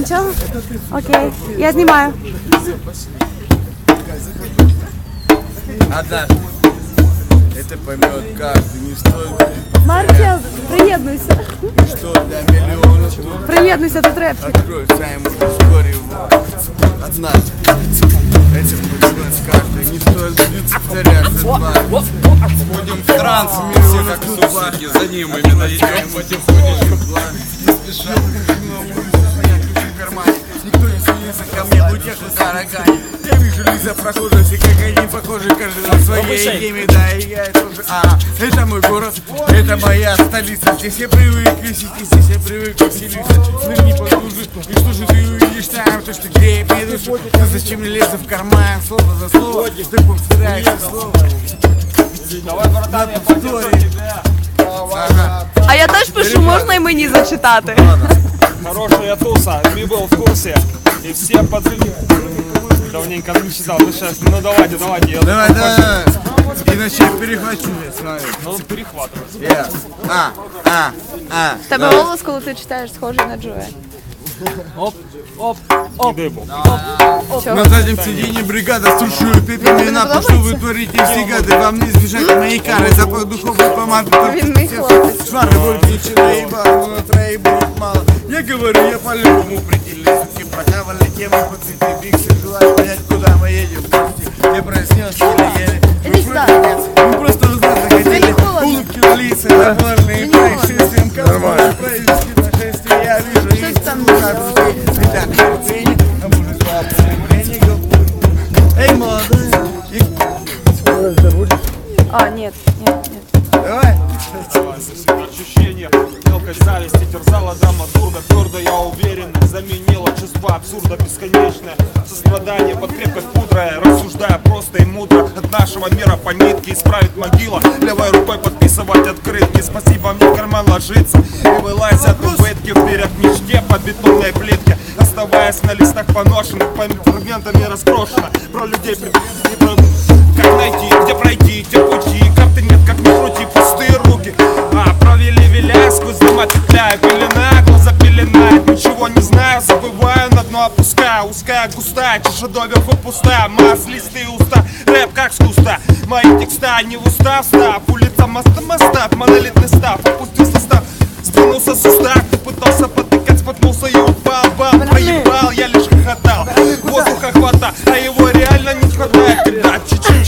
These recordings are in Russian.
нічого? Окей, я знімаю. Однажды это поймет каждый, не стоит Марчел, приєднуйся. что для миллионов тут Приєднуйся до трепки. откроется ему вскоре его. Однажды этим поймет каждый, не стоит будет повторяться дважды. Входим в транс, мы все как сусаки, за ним именно идем потихонечку. Не спеша, но ключи в кармане. Никто не стремится ко мне, лучах и карагане. Я вижу лица прохожих, и как они похожи, каждый на своей теме, да, и я тоже. А, это мой город, это моя столица. Здесь я привык висеть, здесь я привык веселиться. Нырни поглубже, и что же ты увидишь там, то, что греет мне душу. Ну зачем мне лезть в карман, слово за слово, ты повторяешь слово. Ага. А я теж пишу, можна і мені зачитати. Хорошая туса, ты был в курсе. И все пацаны давненько не читал. Ну сейчас, ну давайте, давайте. Я Давай, давай, давай. Иначе я перехвачу, я смотри. Ну перехватывай. Я. А, а, а. В тебе голос, коли ти читаєш, схожий на Джоя. И дай бог. На заднем сиденье бригада струшует пепел имена, подобается? что вы творите все гады, вам не избежать моей кары, запах духовой помады, Він мій хлопець. Швары больше ничего наебал, но на троих будет мало. Я говорю, я по-любому предельный, суки, продавали темы по цветы, биксы, желаю понять, куда мы едем. Я произнес еле-еле. Иди сюда. Мы просто узнать захотели, улыбки на лица, нормальные происшествием, как провести нашествие, я вижу, там каждый день. Итак, терпение, а может, пленников. Эй, молодая, и- А, нет, нет, нет. Давай. Ощущение, мелкость зависти терзала дама дурда Твердо я уверен, заменила чувство абсурда бесконечное. Сострадание под крепкой пудрой Рассуждая просто и мудро. От нашего мира по нитке исправить могила. Левой рукой подписывать открытки. Спасибо мне карман ложиться И вылазь от убытки вперед мечте по бетонной плитке. Оставаясь на листах поношенных Фрагментами разброшено Про людей и про... Как найти, где пройти, чаша доверху пустая Маслистые уста, рэп как с куста Мои текста не в устав, став Улица моста, моста, монолитный став Опустил состав, сдвинулся сустав Ты пытался потыкать, споткнулся и упал. Бал, проебал, я лишь хохотал. Воздуха хвата, а его реально не хватает. Когда чуть-чуть,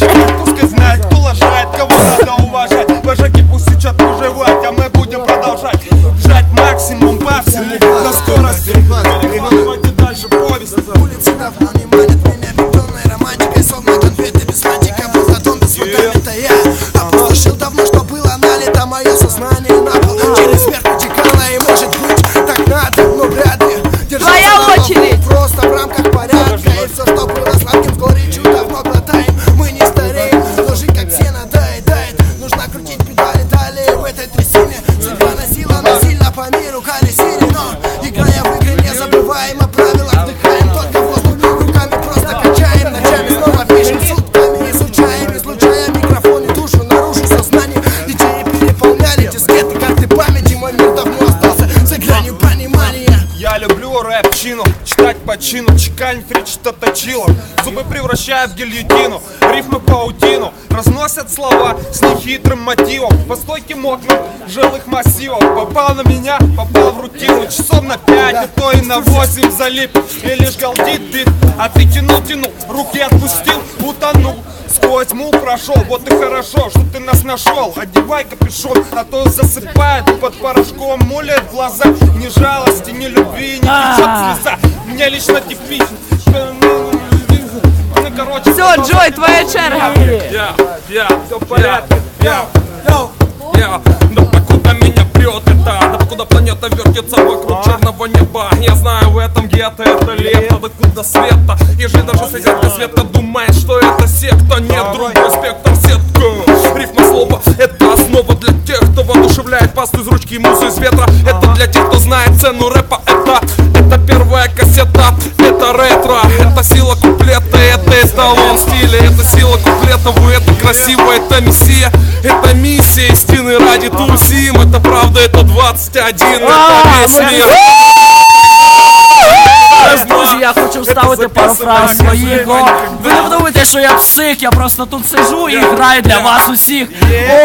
This is my name. Люблю рэп чину, читать по чину, чекань фрич что-то точило. Зубы превращая в гильотину, рифмы паутину Разносят слова с нехитрым мотивом. По стойким окнам жилых массивов. Попал на меня, попал в рутину. Часов на пять, а то и на восемь залип. И лишь галдит бит, а ты тянул, тянул Руки отпустил, утонул Сквозь тьму прошел, вот и хорошо, что ты нас нашел. Одевай капюшон, а то засыпает под порошком Мулят глаза, ни жалости, ни любви, не течет слеза. Мне лично типично Ну, короче, Все, Джой, твоя черга. Я, я, все в порядке. Я, я, да покуда меня прет это, да покуда планета вертится вокруг черного неба. Я знаю, в этом гетто это лето, да куда света. Ежели даже соседка света думает, что это секта, нет другой спектр сетка. Рифма слова это основа для тех, кто воодушевляет пасту из ручки и мусу из ветра. Это для тех, кто знает цену рэпа. Это, вы это красиво, это мессия, это миссия истины ради тусим, это правда, это 21, это весь мир. Я хочу вставити пару фраз своїх. О, ви не подумайте, що я псих, я просто тут сижу і граю для вас усіх.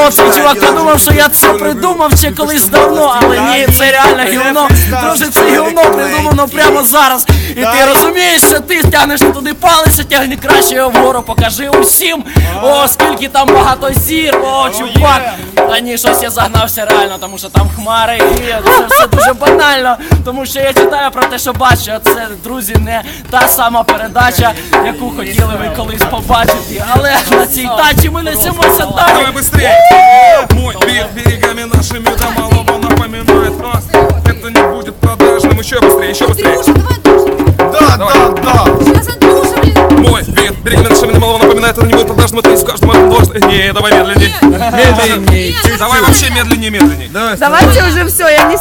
О, цей чувак подумав, що я це придумав ще колись давно, але ні, це реально гівно. Друже, це гівно придумано прямо зараз. І ти розумієш, що ти тягнеш туди палець, а тягни краще його вгору, покажи усім. О, скільки там багато зір, о, чувак. Та ні, щось я загнався реально, тому що там хмари і це все дуже банально. Тому що я читаю про те, що бачу, а це, друзі, не та сама передача, яку хотіли ви колись побачити. Але на цій тачі ми несемося далі. Давай быстрее! Мой бег берегами нашими до малого напоминает нас Это не будет продажным Еще быстрее, еще быстрее Андрюша, давай души. Да, да, да. Сейчас Андрюша, блин. Мой бег берегами нашими до малого напоминает Это не будет продажным Это не в каждом этом должен Не, давай медленнее Медленнее Давай вообще медленнее, медленнее Давайте уже все, я не